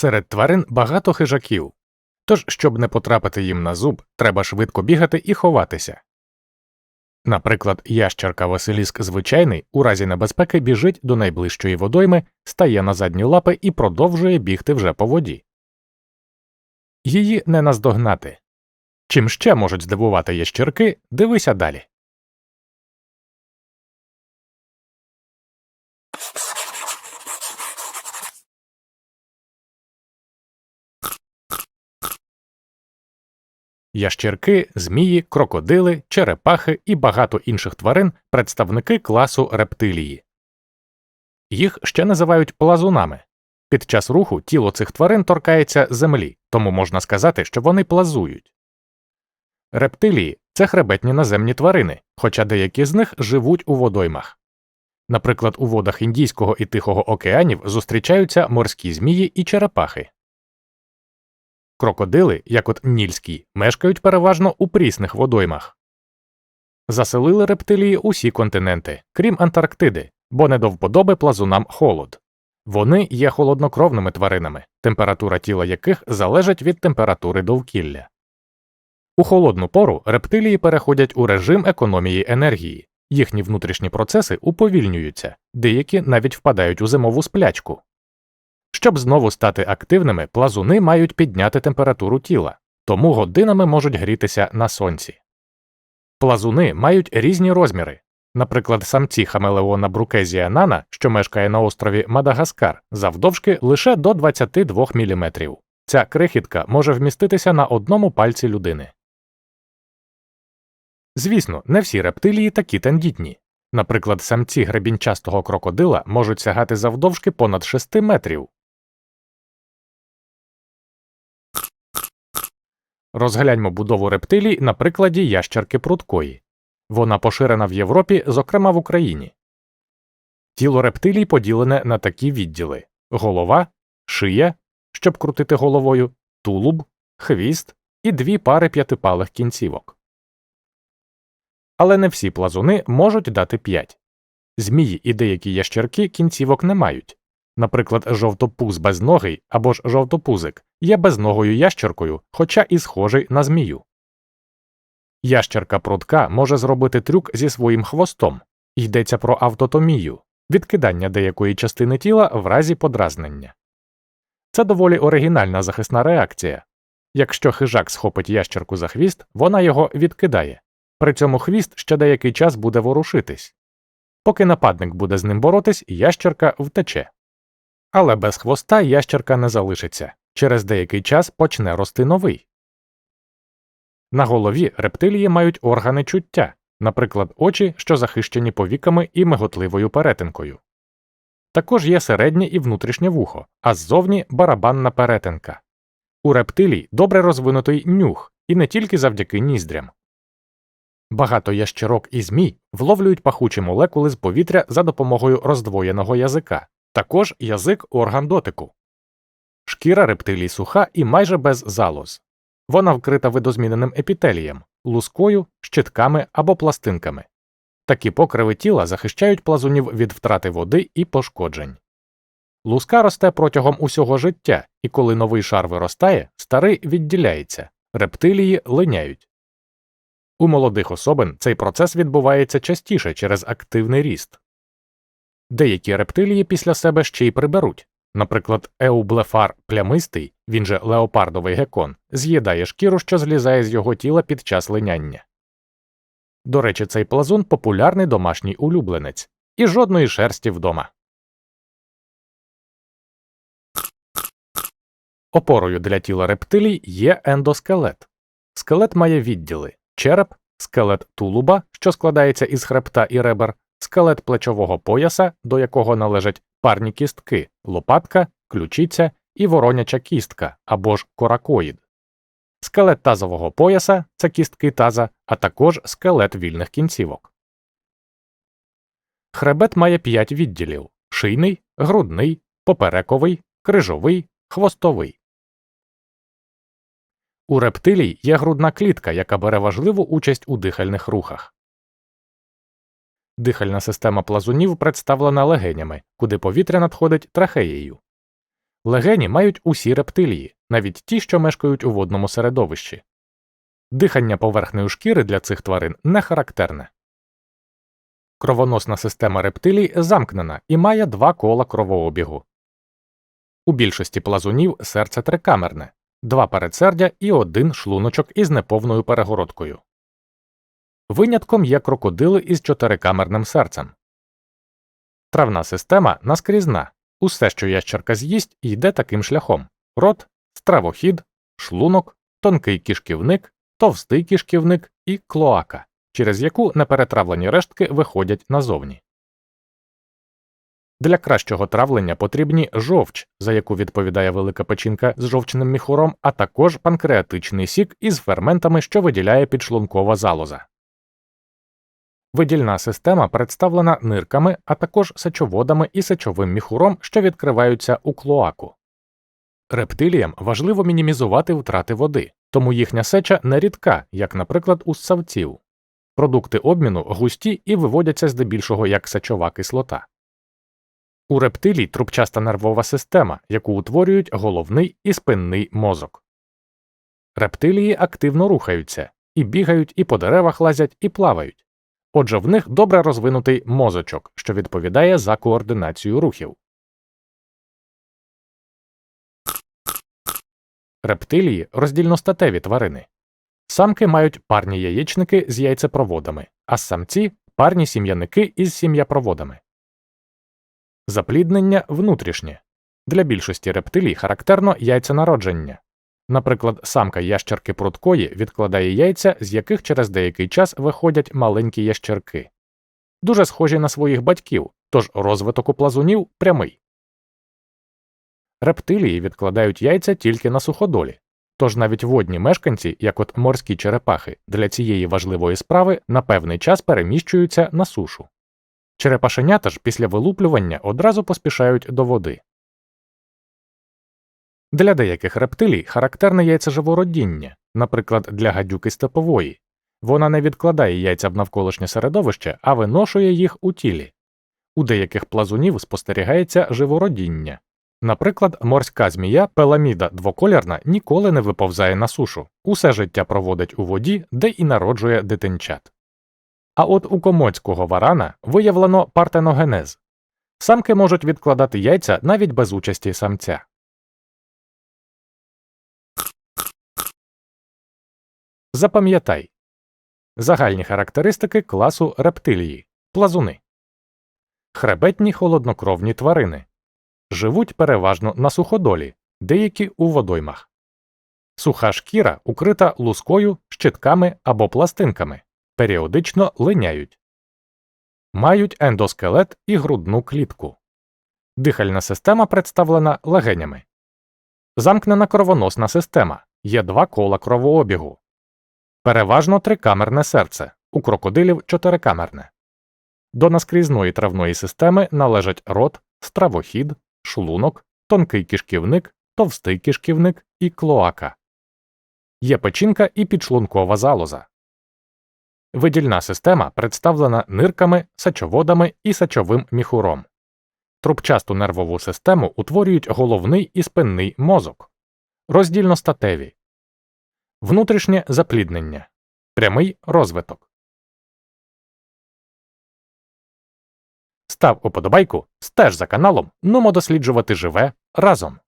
Серед тварин багато хижаків, тож, щоб не потрапити їм на зуб, треба швидко бігати і ховатися. Наприклад, ящерка Василіск звичайний у разі небезпеки біжить до найближчої водойми, стає на задні лапи і продовжує бігти вже по воді. Її не наздогнати. Чим ще можуть здивувати ящерки, дивися далі. Ящерки, змії, крокодили, черепахи і багато інших тварин представники класу рептилії. Їх ще називають плазунами. Під час руху тіло цих тварин торкається землі, тому можна сказати, що вони плазують. Рептилії це хребетні наземні тварини, хоча деякі з них живуть у водоймах. Наприклад, у водах Індійського і Тихого океанів зустрічаються морські змії і черепахи. Крокодили, як от нільський, мешкають переважно у прісних водоймах. Заселили рептилії усі континенти, крім Антарктиди, бо не до вподоби плазунам холод. Вони є холоднокровними тваринами, температура тіла яких залежить від температури довкілля. У холодну пору рептилії переходять у режим економії енергії, їхні внутрішні процеси уповільнюються, деякі навіть впадають у зимову сплячку. Щоб знову стати активними, плазуни мають підняти температуру тіла, тому годинами можуть грітися на сонці. Плазуни мають різні розміри. Наприклад, самці хамелеона Брукезія нана, що мешкає на острові Мадагаскар, завдовжки лише до 22 мм. Ця крихітка може вміститися на одному пальці людини. Звісно, не всі рептилії такі тендітні. Наприклад, самці гребінчастого крокодила можуть сягати завдовжки понад 6 метрів. Розгляньмо будову рептилій на прикладі ящерки прудкої. Вона поширена в Європі, зокрема в Україні. Тіло рептилій поділене на такі відділи голова, шия, щоб крутити головою, тулуб, хвіст і дві пари п'ятипалих кінцівок. Але не всі плазуни можуть дати п'ять. Змії і деякі ящерки кінцівок не мають. Наприклад, жовтопуз безногий або ж жовтопузик є безногою ящеркою, хоча і схожий на змію. Ящерка прудка може зробити трюк зі своїм хвостом йдеться про автотомію відкидання деякої частини тіла в разі подразнення. Це доволі оригінальна захисна реакція. Якщо хижак схопить ящерку за хвіст, вона його відкидає. При цьому хвіст ще деякий час буде ворушитись. Поки нападник буде з ним боротись, ящерка втече. Але без хвоста ящерка не залишиться через деякий час почне рости новий. На голові рептилії мають органи чуття, наприклад, очі, що захищені повіками і миготливою перетинкою. Також є середнє і внутрішнє вухо, а ззовні барабанна перетинка. У рептилій добре розвинутий нюх, і не тільки завдяки ніздрям. Багато ящерок і змій вловлюють пахучі молекули з повітря за допомогою роздвоєного язика, також язик орган дотику. Шкіра рептилій суха і майже без залоз. Вона вкрита видозміненим епітелієм, лускою, щитками або пластинками. Такі покриви тіла захищають плазунів від втрати води і пошкоджень. Луска росте протягом усього життя, і коли новий шар виростає, старий відділяється, рептилії линяють. У молодих особин цей процес відбувається частіше через активний ріст. Деякі рептилії після себе ще й приберуть. Наприклад, еублефар плямистий, він же леопардовий гекон, з'їдає шкіру, що злізає з його тіла під час линяння. До речі, цей плазун популярний домашній улюбленець і жодної шерсті вдома. Опорою для тіла рептилій є ендоскелет. Скелет має відділи череп, скелет тулуба, що складається із хребта і ребер, скелет плечового пояса, до якого належать парні кістки, лопатка, ключиця і вороняча кістка або ж коракоїд, скелет тазового пояса це кістки таза, а також скелет вільних кінцівок. Хребет має п'ять відділів шийний, грудний, поперековий, крижовий, хвостовий. У рептилій є грудна клітка, яка бере важливу участь у дихальних рухах. Дихальна система плазунів представлена легенями, куди повітря надходить трахеєю. Легені мають усі рептилії, навіть ті, що мешкають у водному середовищі. Дихання поверхнею шкіри для цих тварин не характерне. Кровоносна система рептилій замкнена і має два кола кровообігу. У більшості плазунів серце трикамерне, два передсердя і один шлуночок із неповною перегородкою. Винятком є крокодили із чотирикамерним серцем. Травна система наскрізна. Усе, що ящерка з'їсть, йде таким шляхом рот, стравохід, шлунок, тонкий кишківник, товстий кишківник і клоака, через яку неперетравлені рештки виходять назовні. Для кращого травлення потрібні жовч, за яку відповідає велика печінка з жовчним міхуром, а також панкреатичний сік із ферментами, що виділяє підшлункова залоза. Видільна система представлена нирками, а також сечоводами і сечовим міхуром, що відкриваються у клоаку. Рептиліям важливо мінімізувати втрати води, тому їхня сеча не рідка, як, наприклад, у ссавців. Продукти обміну густі і виводяться здебільшого як сечова кислота. У рептилій трубчаста нервова система, яку утворюють головний і спинний мозок. Рептилії активно рухаються і бігають, і по деревах лазять, і плавають. Отже, в них добре розвинутий мозочок, що відповідає за координацію рухів. Рептилії роздільностатеві тварини. Самки мають парні яєчники з яйцепроводами, а самці парні сім'яники із сім'япроводами. Запліднення внутрішнє. Для більшості рептилій характерно яйценародження. Наприклад, самка ящерки прудкої відкладає яйця, з яких через деякий час виходять маленькі ящерки. Дуже схожі на своїх батьків, тож розвиток у плазунів прямий. Рептилії відкладають яйця тільки на суходолі. Тож навіть водні мешканці, як от морські черепахи, для цієї важливої справи на певний час переміщуються на сушу. Черепашенята ж після вилуплювання одразу поспішають до води. Для деяких рептилій характерне яйцеживородіння, наприклад, для гадюки степової. Вона не відкладає яйця в навколишнє середовище, а виношує їх у тілі. У деяких плазунів спостерігається живородіння. Наприклад, морська змія пеламіда двоколірна ніколи не виповзає на сушу, усе життя проводить у воді, де і народжує дитинчат. А от у комоцького варана виявлено партеногенез. Самки можуть відкладати яйця навіть без участі самця. Запам'ятай загальні характеристики класу рептилії плазуни. Хребетні холоднокровні тварини живуть переважно на суходолі, деякі у водоймах. Суха шкіра укрита лускою, щитками або пластинками, періодично линяють, мають ендоскелет і грудну клітку. Дихальна система представлена легенями. Замкнена кровоносна система є два кола кровообігу. Переважно трикамерне серце, у крокодилів чотирикамерне. До наскрізної травної системи належать рот, стравохід, шлунок, тонкий кишківник, товстий кишківник і клоака. Є печінка і підшлункова залоза. Видільна система представлена нирками, сечоводами і сечовим міхуром. Трубчасту нервову систему утворюють головний і спинний мозок, роздільностатеві, внутрішнє запліднення, прямий розвиток. Став уподобайку, стеж за каналом, нумо досліджувати живе разом.